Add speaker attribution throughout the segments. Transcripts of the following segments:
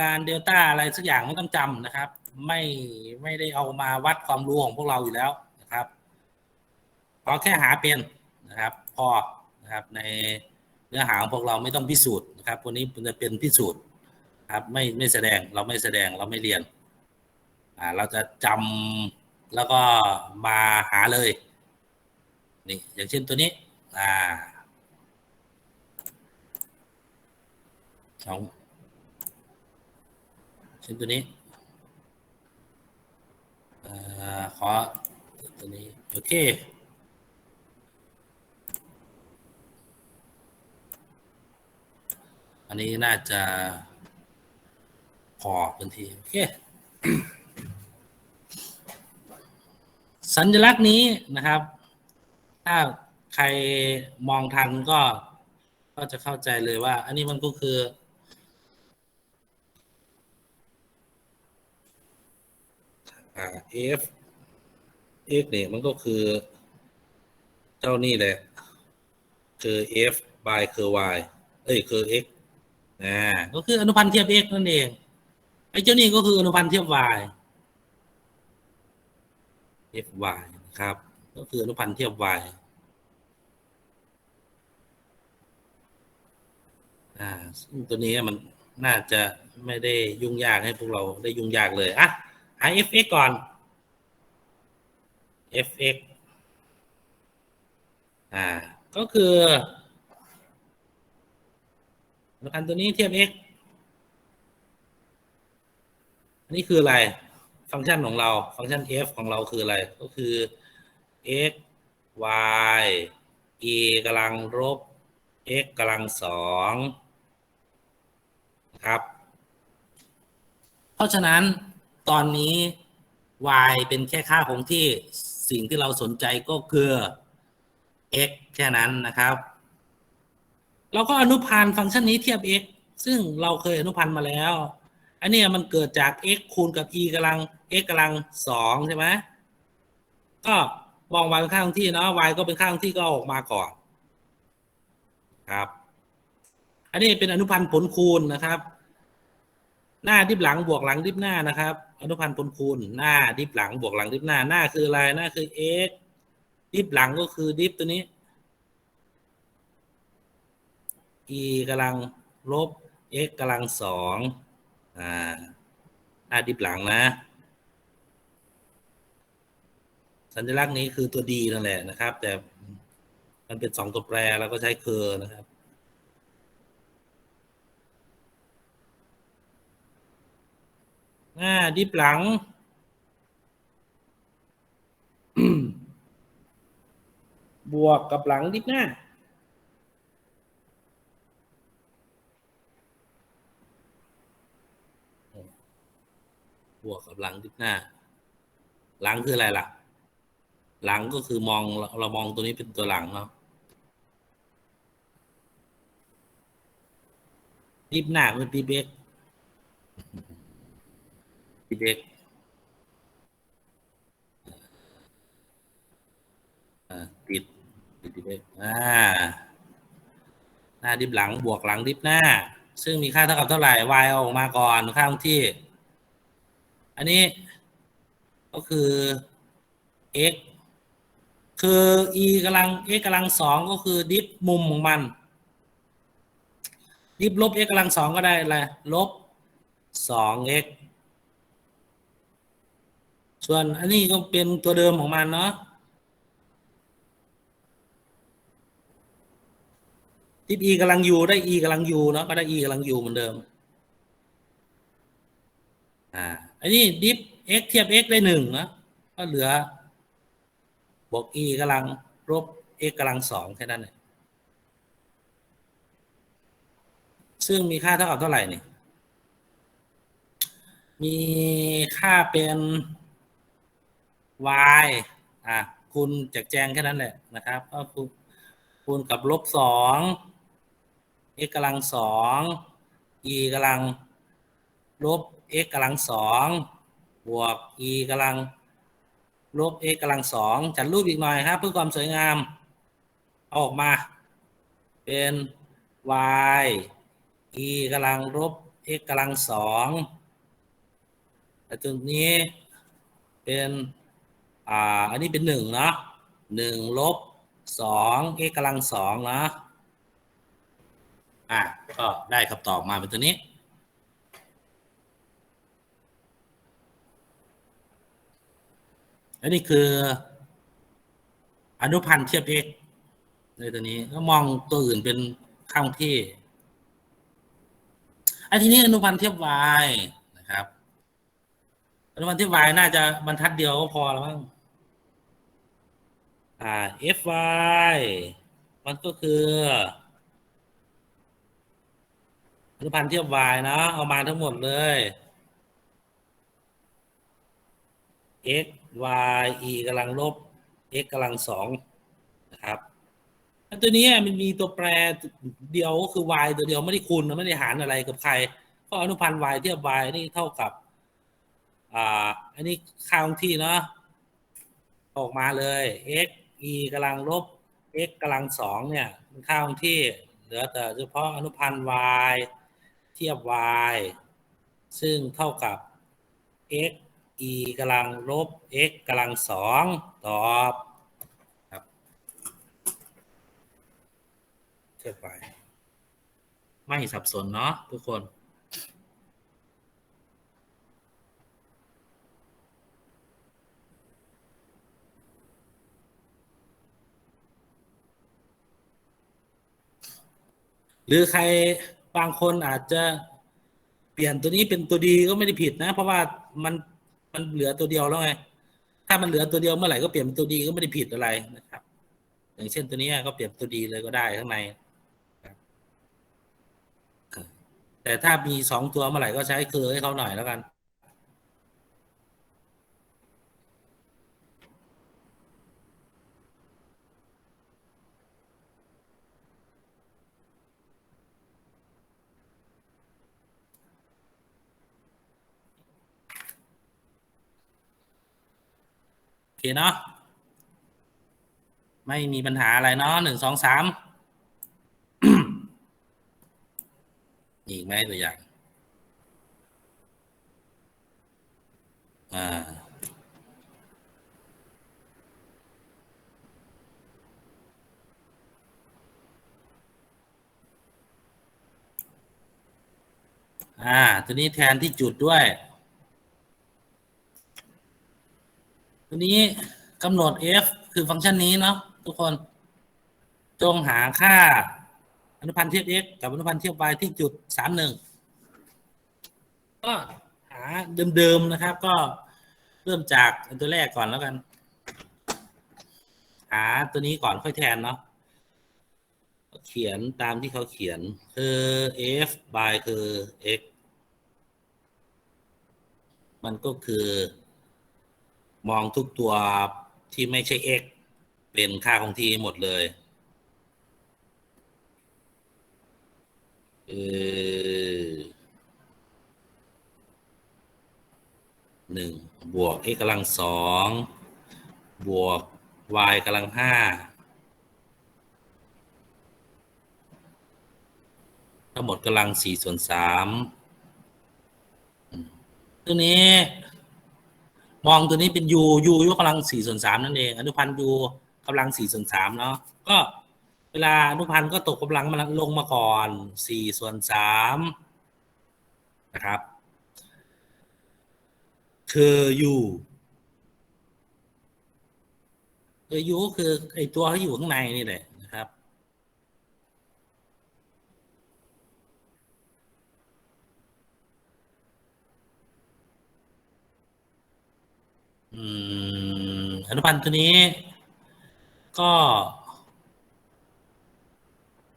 Speaker 1: การเดลต้าอะไรสักอย่างไม่ต้องจำนะครับ ไม่ไม่ได้เอามาวัดความรู้ของพวกเราอยู่แล้วนะครับขอแค่หาเป็นนะครับ พอนะครับในเนื้อหาของพวกเราไม่ต้องพิสูจน์นะครับวันนี้มันจะเป็นพิสูจน์ครับไม่ไม่แสดงเราไม่แสดงเราไม่เรียนอ่าเราจะจำแล้วก็มาหาเลยนี่อย่างเช่นตัวนี้อ่าสอง ช่นตัวนี้ขอตัวนี้ โอเค อันนี้น่าจะพอพื้นที่โอเค สัญลักษณ์นี้นะครับ ถ้าใครมองทันก็ก็จะเข้าใจเลยว่า อันนี้มันก็คือ อ่า f x เนี่ยมันก็คือ เจ้านี่แหละ คือ f by คือ y เอ้ยคือ x อ่าก็คืออนุพันธ์เทียบ x นั่นเองไอ้เจ้านี่ก็คืออนุพันธ์เทียบ y f y ครับ ก็คืออนุพันธ์เทียบ y อ่าซึ่งตัวนี้มันน่าจะไม่ได้ยุ่งยากให้พวกเราได้ยุ่งยากเลยอะ หา fx ก่อน fx อ่า ก็คืออนุพันตัวนี้เทียบ x อันนี้คืออะไร ฟังก์ชันของเรา ฟังก์ชัน f ของเราคืออะไร ก็คือ x y e กำลังลบ x กำลังสองครับ เพราะฉะนั้น ตอนนี้ y เป็นแค่ค่าคงที่สิ่งที่เราสนใจก็คือ x แค่นั้นนะครับ เราก็อนุพันธ์ฟังก์ชันนี้เทียบ x ซึ่งเราเคยอนุพันธ์มาแล้ว อันนี้มันเกิดจาก x คูณกับ e กำลัง x กำลังสองใช่ไหมก็มอง y เป็นค่าคงที่เนาะ y ก็เป็นค่าคงที่ก็ออกมาก่อนครับ อันนี้เป็นอนุพันธ์ผลคูณนะครับ หน้าดิบหลังบวกหลังดิบหน้านะครับ อนุพันธ์ผลคูณหน้าดิบหลังบวกหลังดิบหน้า หน้าคืออะไรหน้าคือ x ดิบหลังก็คือดิบตัวนี้ e กำลังลบ x กำลังสองอ่าหน้าดิบหลังนะ สัญลักษณ์นี้คือตัวดีนั่นแหละนะครับ แต่มันเป็นสองตัวแปรแล้วก็ใช้เคอร์นะครับ หน้าดิบหลัง บวกกับหลังดิบหน้า บวกกับหลังดิบหน้า หลังคืออะไรล่ะ หลังก็คือมองเรามองตัวนี้เป็นตัวหลังเนาะดิบหน้าคือดิบเอ็ก ดิบเอ็ดติดติดดิบเอ็กอ่าหน้าดิบหลังบวกหลังดิบหน้า ซึ่งมีค่าเท่ากับเท่าไหร่ y อออกมาก่อนค่าคงที่ อันนี้ก็คือ x คือ e กำลัง x กำลังสองก็คือดิฟมุมของมัน ดิฟลบ x กำลังสองก็ได้อะไรลบสอง x ส่วนอันนี้ก็เป็นตัวเดิมของมันเนาะดิฟ e กำลัง u ได้ e กำลัง u เนาะก็ได้ e กำลัง u เหมือนเดิม อ่า อันนี้ดิฟ x เทียบ x ได้หนึ่งนะก็เหลือบวก e กำลังลบ x กำลังสองแค่นั้นเองซึ่งมีค่าเท่ากับเท่าไหร่นี่ มีค่าเป็น y อะคูณจากแจงแค่นั้นแหละนะครับ ก็คูณคูณกับลบสอง x กำลังสอง e กำลังลบ x กำลังสองบวก e กำลังลบ x กำลังสองจัดรูปอีกหน่อยครับ เพื่อความสวยงาม เอาออกมา เป็น y e กำลังลบ x กำลังสองแต่ตรงนี้เป็น อ่าอันนี้เป็นหนึ่งเนาะหนึ่งลบสอง x กำลังสองเนาะอะก็ได้คำตอบมาเป็นตัวนี้ อันนี้คือ อนุพันธ์เทียบ x ในตัวนี้ก็มองตัวอื่นเป็นข้างที่อันทีนี้อนุพันธ์เทียบ y นะครับ อนุพันธ์เทียบ y น่าจะบรรทัดเดียวก็พอแล้วมั้ง อ่า fy มันก็คืออนุพันธ์เทียบ y นะ เอามาทั้งหมดเลย x y e กำลังลบ x กำลังสองนะครับตัวนี้มันมีตัวแปรเดียวก็คือ y ตัวเดียวไม่ได้คูณไม่ได้หารอะไรกับใคร ก็อนุพันธ์ y เทียบ y นี่เท่ากับ อ่า อันนี้ค่าคงที่เนาะออกมาเลย x e กำลังลบ x กำลังสองเนี่ยเป็นค่าคงที่เหลือแต่เฉพาะอนุพันธ์ y เทียบ y ซึ่งเท่ากับ x e กำลังลบ x กำลังสองตอบครับเทียบไป ไม่สับสนเนาะทุกคน หรือใครบางคนอาจจะเปลี่ยนตัวนี้เป็นตัวดีก็ไม่ได้ผิดนะ เพราะว่ามันมันเหลือตัวเดียวแล้วไงถ้ามันเหลือตัวเดียวเมื่อไหร่ก็เปลี่ยนเป็นตัวดีก็ไม่ได้ผิดอะไรนะครับ อย่างเช่นตัวนี้ก็เปลี่ยนตัวดีเลยก็ได้ข้างในแต่ถ้ามีสองตัวเมื่อไหร่ก็ใช้เคอให้เขาหน่อยแล้วกัน เคเนาะไม่มีปัญหาอะไรเนาะหนึ่งสองสามมีอีกไหมตัวอย่าง อ่า อ่า ตัวนี้แทนที่จุดด้วย ตัวนี้กำหนด f คือฟังก์ชันนี้เนาะทุกคน จงหาค่า อนุพันธ์เทียบ x กับอนุพันธ์เทียบ y ที่จุดสามหนึ่งก็หาเดิมๆนะครับ ก็เริ่มจากตัวแรกก่อนแล้วกัน หาตัวนี้ก่อนค่อยแทนเนาะเขียนตามที่เขาเขียน คือ f by คือ x มันก็คือ มองทุกตัวที่ไม่ใช่ x เป็นค่าคงที่หมดเลยเออหนึ่งบวก x กำลังสองบวก y กำลังห้าทั้งหมดกำลังสี่ส่วนสามตัวนี้ มองตัวนี้เป็น u u ยกกำลังสี่ส่วนสามนั่นเอง อนุพันธ์ u กำลังสี่ส่วนสามเนาะก็เวลาอนุพันธ์ก็ตกกำลังมันลงมาก่อนสี่ส่วนสามนะครับคือ u คือ u ก็คือไอตัวที่อยู่ข้างในนี่แหละนะครับ อืมอนุพันธ์ตัวนี้ ก็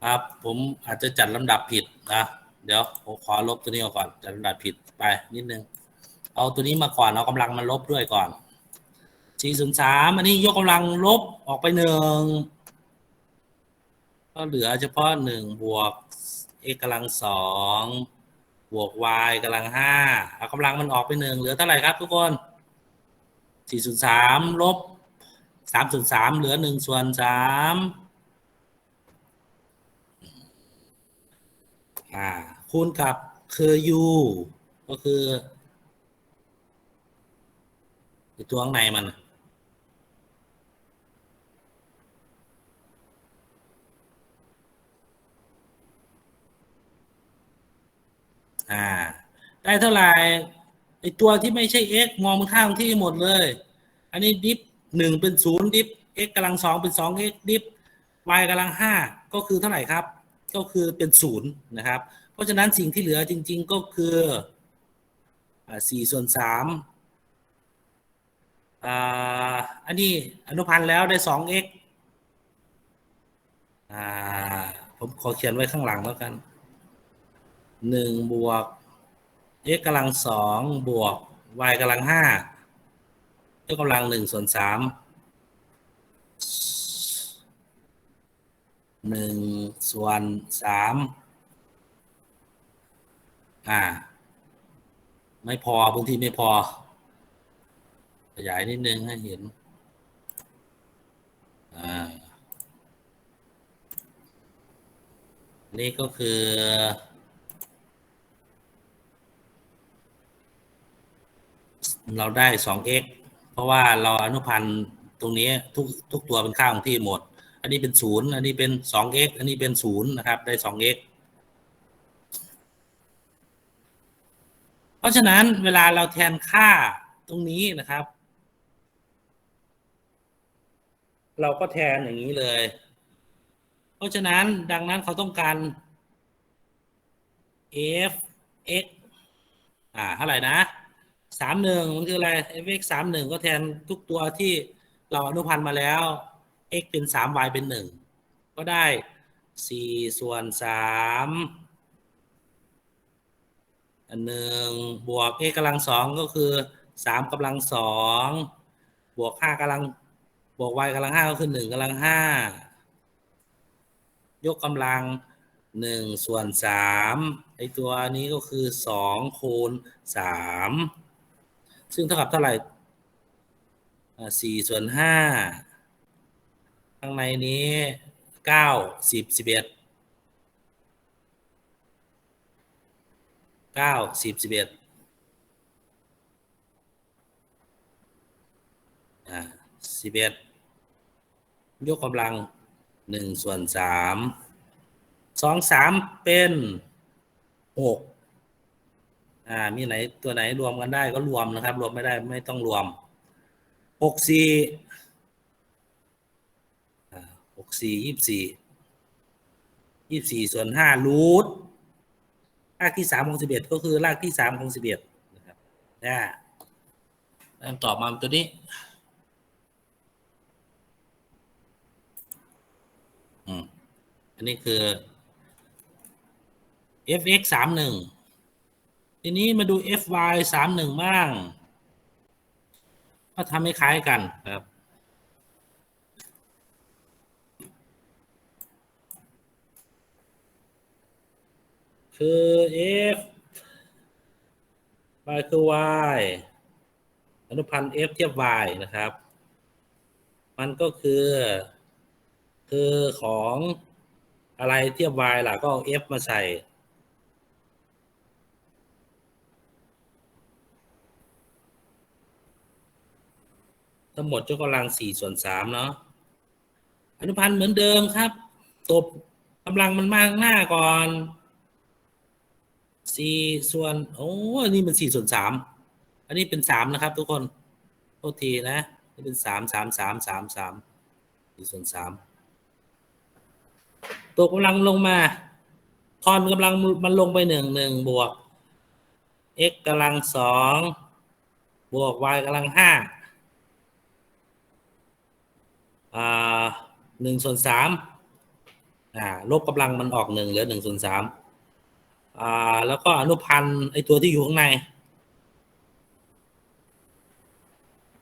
Speaker 1: ครับผมอาจจะจัดลำดับผิดนะเดี๋ยวผมขอลบตัวนี้ออกก่อนจัดลำดับผิดไปนิดนึง เอาตัวนี้มาก่อนเอากำลังมาลบด้วยก่อนสี่ศูนย์สามอันนี้ยกกำลังลบออกไปหนึ่งก็เหลือเฉพาะหนึ่งบวก x กำลังสองบวก y กำลังห้าเอากำลังมันออกไปหนึ่งเหลือเท่าไหร่ครับทุกคน สี่ส่วนสามลบสามส่วนสามเหลือหนึ่งส่วนสามอ่าคูณกับคือ u ก็คือตัวข้างในมันอ่า ได้เท่าไหร่ ไอตัวที่ไม่ใช่ x มองข้างที่หมดเลย อันนี้ดิฟหนึ่งเป็นศูนย์ดิฟ x กำลังสองเป็นสอง x ดิฟ y กำลังห้าก็คือเท่าไหร่ครับ ก็คือเป็นศูนย์นะครับ เพราะฉะนั้นสิ่งที่เหลือจริง ๆก็คือสี่ส่วนสามอันนี้อนุพันธ์แล้วได้สอง x อ่าผมขอเขียนไว้ข้างหลังแล้วกันหนึ่งบวก x กำลังสองบวก y กำลังห้ายกกำลังหนึ่งส่วนสามหนึ่งส่วนสามอ่า ไม่พอบางทีไม่พอ ขยายนิดนึงให้เห็น อ่า นี่ก็คือ เราได้ 2x เพราะว่าเราอนุพันธ์ตรงนี้ทุกทุกตัวเป็นค่าของที่หมด อันนี้เป็นศูนย์อันนี้เป็น 2x อันนี้เป็นศูนย์นะครับ ได้ 2x เพราะฉะนั้นเวลาเราแทนค่าตรงนี้นะครับ เราก็แทนอย่างนี้เลย เพราะฉะนั้นดังนั้นเขาต้องการ f x อ่าเท่าไหร่นะ สามหนึ่งมันคืออะไร f x สามหนึ่งก็แทนทุกตัวที่เราอนุพันธ์มาแล้ว x เป็นสาม y เป็นหนึ่งก็ได้สี่ส่วนสามอันหนึ่งบวก x กำลังสองก็คือสามกำลังสองบวกห้ากำลังบวก y กำลังห้าก็คือหนึ่งกำลังห้ายกกำลังหนึ่งส่วนสามไอตัวนี้ก็คือสองคูณสาม ซึ่งเท่ากับเท่าไหร่สี่ส่วนห้าข้างในนี้เก้าสิบสิบเอ็ดเก้าสิบสิบเอ็ดอ่าสิบเอ็ดยกกำลังหนึ่งส่วนสามสองสามเป็นหก อ่า มีไหนตัวไหนรวมกันได้ก็รวมนะครับ รวมไม่ได้ไม่ต้องรวมหกสี่หกสี่ยี่สี่ยี่สี่ส่วนห้ารูทรากที่สามของสิบเอ็ดก็คือรากที่สามของสิบเอ็ดนะครับนะแล้วตอบมาตัวนี้อันนี้คือ fx สามหนึ่ง ทีนี้มาดู fy สามหนึ่งบ้าง ก็ทำให้คล้ายกันครับ คือ f y คือ y อนุพันธ์ f เทียบ y นะครับ มันก็คือ คือของอะไรเทียบ y ล่ะก็เอา f มาใส่ ทั้งหมดยกกำลังสี่ส่วนสามเนาะอนุพันธ์เหมือนเดิมครับ ตบกำลังมันมากหน้าก่อนสี่ส่วนโอ้อันนี้มันสี่ส่วนสามอันนี้เป็นสามนะครับ ทุกคนโทษทีนะนี่เป็นสามสามสามสามสามสี่ส่วนสามตัวกำลังลงมาทอนกำลังมันลงไปหนึ่งหนึ่งบวก x กำลังสองบวก y กำลังห้า หนึ่งส่วนสามอ่าลบกำลังมันออกหนึ่งเหลือหนึ่งส่วนสามอ่าแล้วก็อนุพันธ์ไอตัวที่อยู่ข้างใน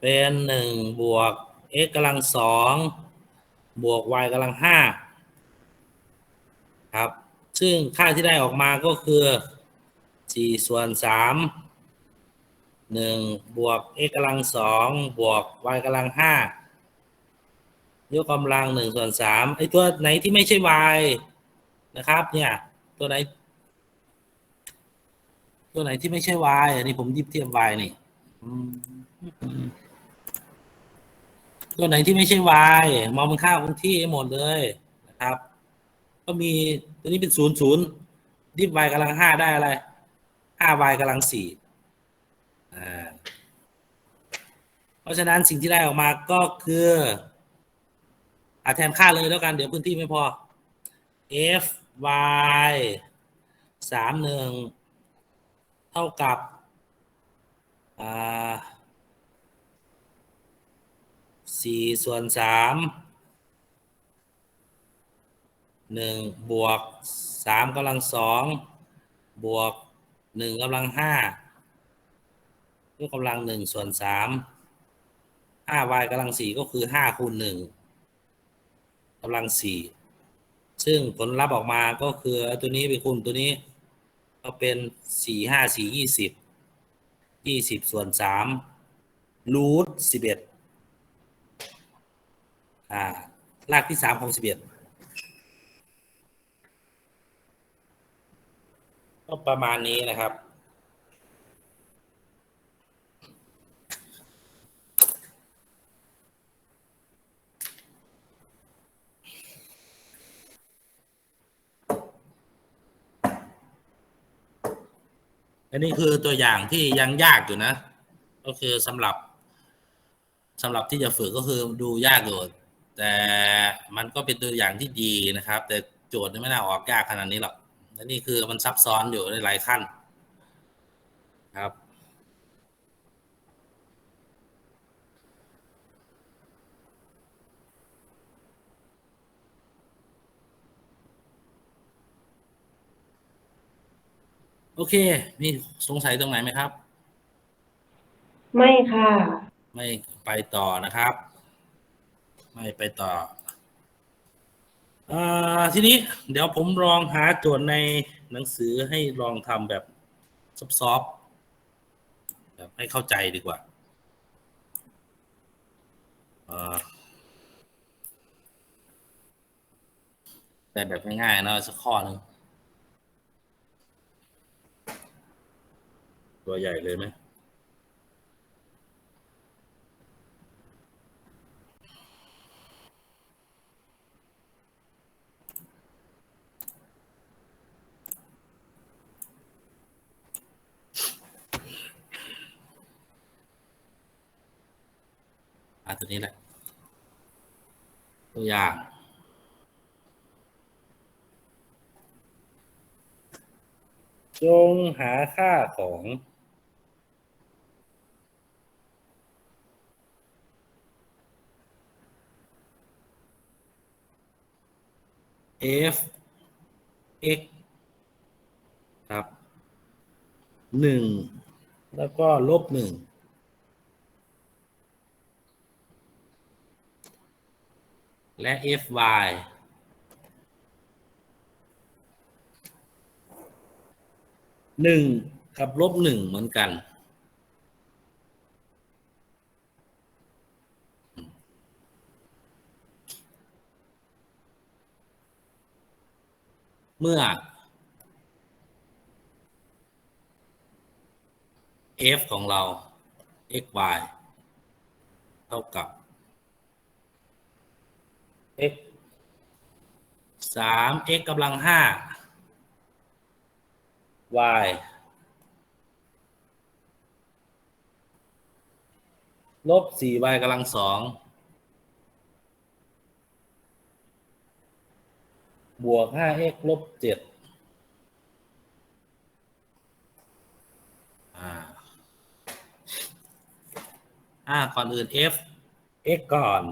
Speaker 1: เป็นหนึ่งบวก x กำลังสองบวก y กำลังห้าครับ ซึ่งค่าที่ได้ออกมาก็คือสี่ส่วนสามหนึ่งบวก x กำลังสองบวก y กำลังห้า ยกกำลังหนึ่งส่วนสามไอ้ตัวไหนที่ไม่ใช่ y นะครับ เนี่ย ตัวไหน ตัวไหนที่ไม่ใช่ y อันนี้ผมยิบเทียบ y นี่ตัวไหนที่ไม่ใช่ y มองเป็นค่าคงที่หมดเลยนะครับ ก็มีตัวนี้เป็นศูนย์ศูนย์ดิบ y กำลังห้าได้อะไรห้า y กำลังสี่อ่าเพราะฉะนั้นสิ่งที่ได้ออกมาก็คือ แทนค่าเลยแล้วกัน เดี๋ยวพื้นที่ไม่พอ f y สามหนึ่งเท่ากับสี่ส่วนสามหนึ่งบวกสามกำลังสองบวกหนึ่งกำลังห้ายกกำลังหนึ่งส่วนสามห้า y กำลังสี่ก็คือห้าคูณหนึ่ง กำลังสี่ซึ่งผลลัพธ์ออกมาก็คือตัวนี้ไปคูณตัวนี้ ก็เป็นสี่ห้าสี่ยี่สิบยี่สิบส่วนสามรูทสิบเอ็ดอ่ารากที่สามของสิบเอ็ดก็ประมาณนี้นะครับ อันนี้คือตัวอย่างที่ยังยากอยู่นะ ก็คือสำหรับสำหรับที่จะฝึกก็คือดูยากอยู่แต่มันก็เป็นตัวอย่างที่ดีนะครับ แต่โจทย์ไม่น่าออกยากขนาดนี้หรอกและนี่คือมันซับซ้อนอยู่ในหลายขั้นครับ โอเค มีสงสัยตรงไหนไหมครับ
Speaker 2: ไม่ค่ะ
Speaker 1: ไม่ไปต่อนะครับ ไม่ไปต่ออาทีนี้เดี๋ยวผมลองหาโจทย์ในหนังสือให้ลองทำแบบซอฟต์ๆแบบให้เข้าใจดีกว่าอ่าแต่แบบง่ายๆเนอะสักข้อหนึ่ง ตัวใหญ่เลยไหมอะตัวนี้แหละ ตัวอย่างจงหาค่าของ f x ครับหนึ่งแล้วก็ลบหนึ่งและ fy หนึ่งกับลบหนึ่งเหมือนกัน เมื่อ f ของเรา xy เท่ากับ x สาม x กำลังห้า y ลบสี่ y กำลังสอง บวกห้า x ลบเจ็ดอ่าอ่าก่อนอื่น f x ก่อน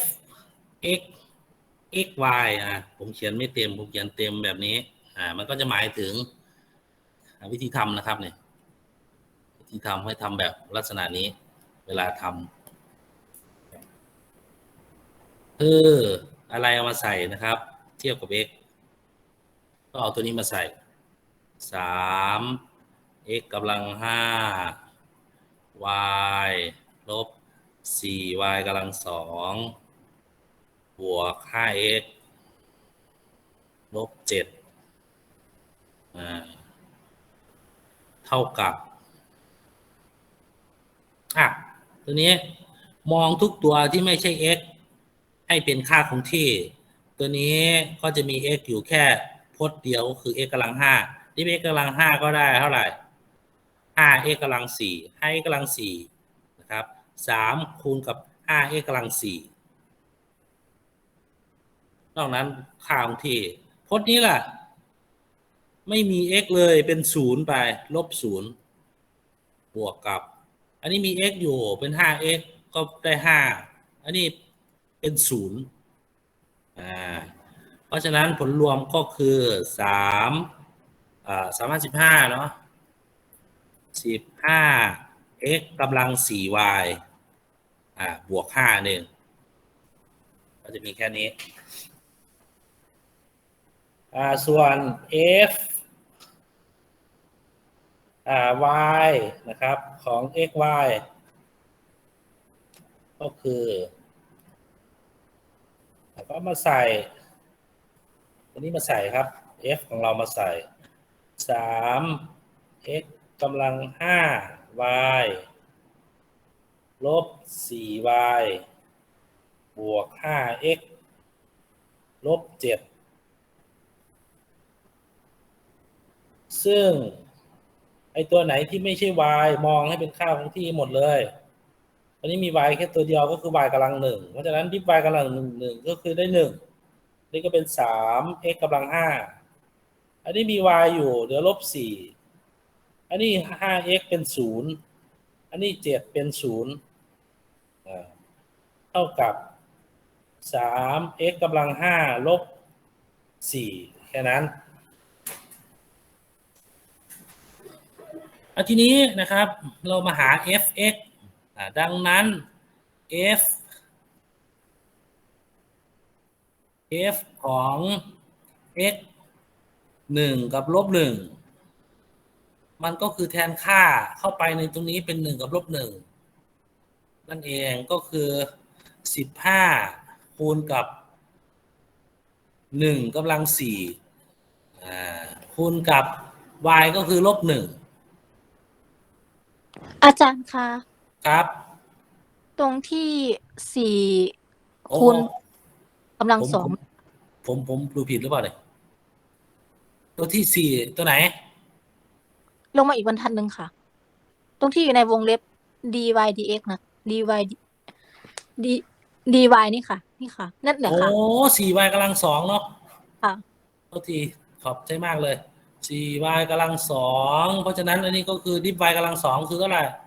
Speaker 1: f x x y อะผมเขียนไม่เต็ม ผมเขียนเต็มแบบนี้ อ่า มันก็จะหมายถึงอ่าวิธีทำนะครับเนี่ย วิธีทำให้ทำแบบลักษณะนี้ เวลาทำ คืออะไรเอามาใส่นะครับ เทียบกับ x ก็เอาตัวนี้มาใส่สาม x กำลังห้า y ลบสี่ y กำลังสองบวกห้า x ลบเจ็ดเท่ากับอะตัวนี้มองทุกตัวที่ไม่ใช่ x ให้เป็นค่าคงที่ ตัวนี้ก็จะมี x อยู่แค่พจน์เดียวก็คือ x กำลังห้าที่ x กำลังห้าก็ได้เท่าไหร่ห้า x กำลังสี่ให้ x กำลังสี่นะครับสามคูณกับห้า x กำลังสี่นอกนั้นค่าคงที่พจน์นี้ล่ะ ไม่มี x เลยเป็นศูนย์ไป ลบศูนย์บวกกับ อันนี้มี x อยู่เป็น 5x ก็ได้ 5 อันนี้ เป็นศูนย์อ่าเพราะฉะนั้นผลรวมก็คือ3อ่าสามสิบห้าเนาะสิบห้า x กำลัง 4y อ่าบวก5หนึ่งก็จะมีแค่นี้อ่าส่วน f อ่า y นะครับของ x y ก็คือ แล้วก็มาใส่ตัวนี้มาใส่ครับ f ของเรามาใส่สาม x กำลังห้า y ลบสี่ y บวกห้า x ลบเจ็ดซึ่ง ไอตัวไหนที่ไม่ใช่ y มองให้เป็นค่าคงที่หมดเลย อันนี้มี y แค่ตัวเดียวก็คือ y กำลังหนึ่งเพราะฉะนั้นดิฟ y กำลังหนึ่งหนึ่งก็คือได้หนึ่งนี่ก็เป็นสาม x กำลังห้าอันนี้มี y อยู่เหลือลบสี่อันนี้ห้า x เป็นศูนย์อันนี้เจ็ดเป็นศูนย์เท่ากับสาม x กำลังห้าลบสี่แค่นั้นอาทีนี้นะครับเรามาหา f(x) ดังนั้น f f ของ x หนึ่งกับลบหนึ่งมันก็คือแทนค่าเข้าไปในตรงนี้เป็นหนึ่งกับลบหนึ่งนั่นเองก็คือสิบห้าคูณกับหนึ่งกำลังสี่คูณกับ y ก็คือลบหนึ่ง
Speaker 3: อาจารย์คะ
Speaker 1: ครับ
Speaker 3: ตรงที่สี่
Speaker 1: โอ้
Speaker 3: คูณกำลัง
Speaker 1: ผม
Speaker 3: สอง
Speaker 1: ผมผมผมดูผิดหรือเปล่าเนี่ยตัวที่สี่ตัวไหน
Speaker 3: ลงมาอีกบรรทัดหนึ่งค่ะ ตรงที่อยู่ในวงเล็บ dy dx นะ dy d dy นี่ค่ะ นี่ค่ะ นั่นแหละ
Speaker 1: โอ้
Speaker 3: ค่ะ
Speaker 1: สี่วายกำลังสองเนาะ
Speaker 3: ค่ะ
Speaker 1: โทษทีขอบใจมากเลยสี่วายกำลังสองเพราะฉะนั้นอันนี้ก็คือดิฟวายกำลังสองคือเท่าไหร่แป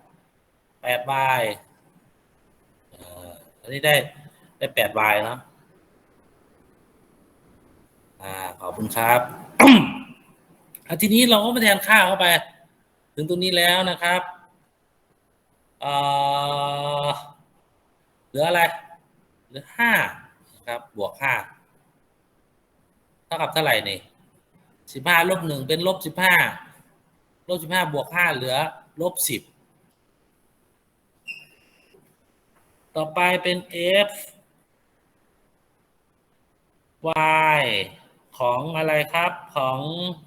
Speaker 1: ดวายอันนี้ได้ได้แปดวายเนาะอ่าขอบคุณครับอะทีนี้เราก็มาแทนค่าเข้าไป ถึงตรงนี้แล้วนะครับเอ่อเหลืออะไร เหลือห้านะครับ บวกห้าเท่ากับเท่าไหร่นี่สิบห้าลบหนึ่งเป็นลบสิบห้าลบสิบห้าบวกห้าเหลือลบสิบ ต่อไปเป็น f y ของอะไรครับของ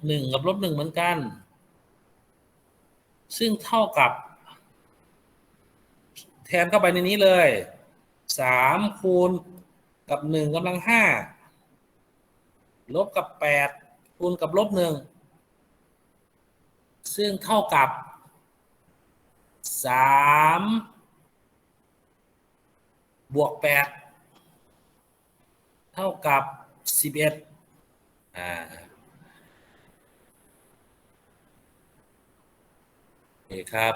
Speaker 1: หนึ่งกับลบหนึ่งเหมือนกัน ซึ่งเท่ากับ แทนเข้าไปในนี้เลยสามคูณกับหนึ่งกำลังห้าลบกับแปดคูณกับลบหนึ่งซึ่งเท่ากับสาม บวกแปดเท่ากับสิบเอ็ดอ่าโอเคครับ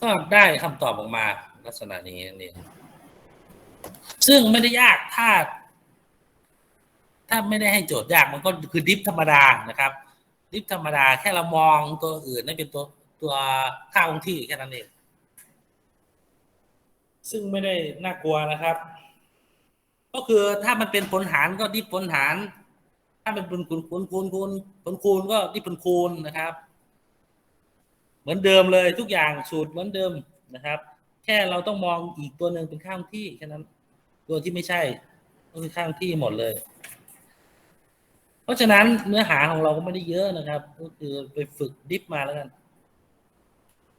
Speaker 1: ก็ได้คำตอบออกมาลักษณะนี้นั่นเองซึ่งไม่ได้ยากถ้า ถ้าไม่ได้ให้โจทย์ยากมันก็คือดิฟธรรมดานะครับ ดิฟธรรมดาแค่เรามองตัวอื่นนั่นเป็นตัวตัวค่าคงที่แค่นั้นเอง ซึ่งไม่ได้น่ากลัวนะครับ ก็คือถ้ามันเป็นผลหารก็ดิฟผลหาร ถ้ามันเป็นคูณคูณคูณคูณผลคูณก็ดิฟผลคูณนะครับ เหมือนเดิมเลยทุกอย่างสูตรเหมือนเดิมนะครับ แค่เราต้องมองอีกตัวหนึ่งเป็นข้างที่แค่นั้น ตัวที่ไม่ใช่ก็คือข้างที่หมดเลย เพราะฉะนั้นเนื้อหาของเราก็ไม่ได้เยอะนะครับ ก็คือไปฝึกดิฟมาแล้วกัน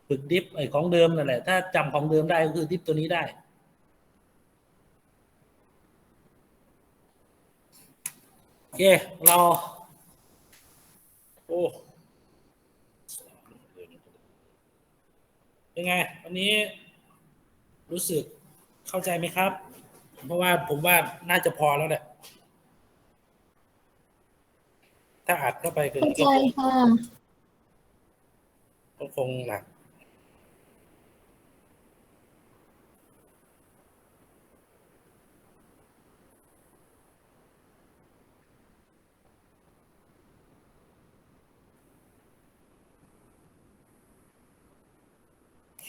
Speaker 1: ฝึกดิฟไอ้ของเดิมนั่นแหละ ถ้าจำของเดิมได้ก็คือดิฟตัวนี้ได้ โอเค เรา โอ้เป็นไง วันนี้รู้สึกเข้าใจไหมครับ เพราะว่าผมว่าน่าจะพอแล้วแหละถ้าอัดเข้าไปเกิน
Speaker 3: เข้าใจค่ะ
Speaker 1: ก็คงหนัก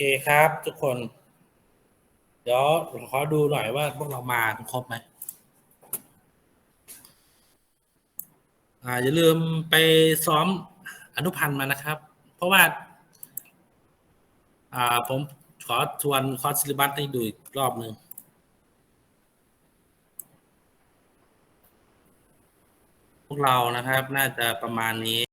Speaker 1: เคครับ ทุกคน เดี๋ยวขอดูหน่อยว่าพวกเรามาครบไหมอ่าอย่าลืมไปซ้อมอนุพันธ์มานะครับ เพราะว่า อ่าผมขอทวนคอร์สซิลิบัสให้ดูอีกรอบหนึ่งพวกเรานะครับ น่าจะประมาณนี้